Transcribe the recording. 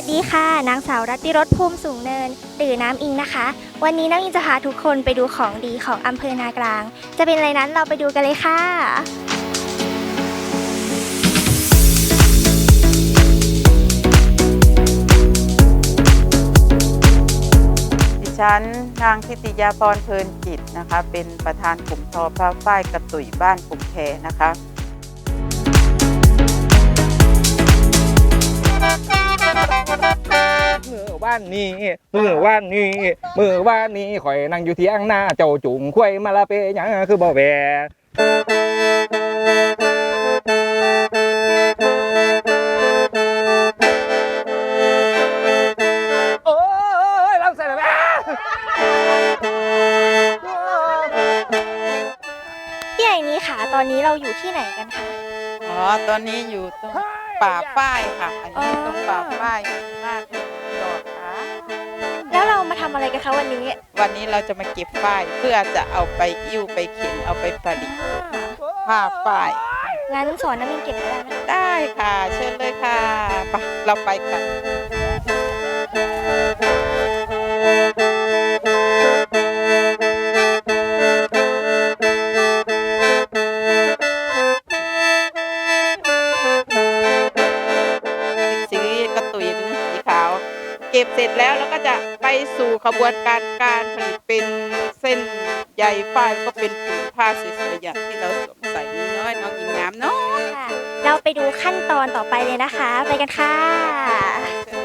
วัสดีค่ะ นางสาวรัติรสภูมิสูงเนิน หรือน้ำอิงนะคะ วันนี้น้ำอิงจะพาทุกคนไปดูของดีของอำเภอนากลาง จะเป็นอะไรนั้นเราไปดูกันเลยค่ะดิฉันนางทิติยาพรเพลินจิตนะคะ เป็นประธานกลุ่มทอผ้าฝ้ายกระตุยบ้านกลุ่มแพนะคะานนี้มือว่านนี้มือว่านนี้ข่อยนั่งอยู่เที่ยงหน้าเจ้าจุ่มควยมาละเปหยังคือบ่แวโอ้ยลำใส่เลยแม่พี่ใหญ่นี้ค่ะ ตอนนี้เราอยู่ที่ไหนกันคะ อ๋อ ตอนนี้อยู่ตรงป่าฝ้ายค่ะ อันนี้อ๋อตรงป่าฝ้ายมากดอกำอะไรกันคะวันนี้ วันนี้เราจะมาเก็บฝ้ายเพื่อจะเอาไปอิ่วไปเข็นเอาไปผลิตผ้าฝ้ายงั้นสอนน้ำอิงเก็บได้ไหมได้ค่ะ เชิญเลยค่ะไปเราไปกัน เก็บเสร็จแล้วเราก็จะไปสู่ขบวนการการผลิตเป็นเส้นใยฝ้ายแล้วก็เป็นผืนผ้าสวยๆอย่างที่เราสวมใส่นี้น้อยน้องหญิงน้ำเนาะค่ะ เราไปดูขั้นตอนต่อไปเลยนะคะ ไปกันค่ะ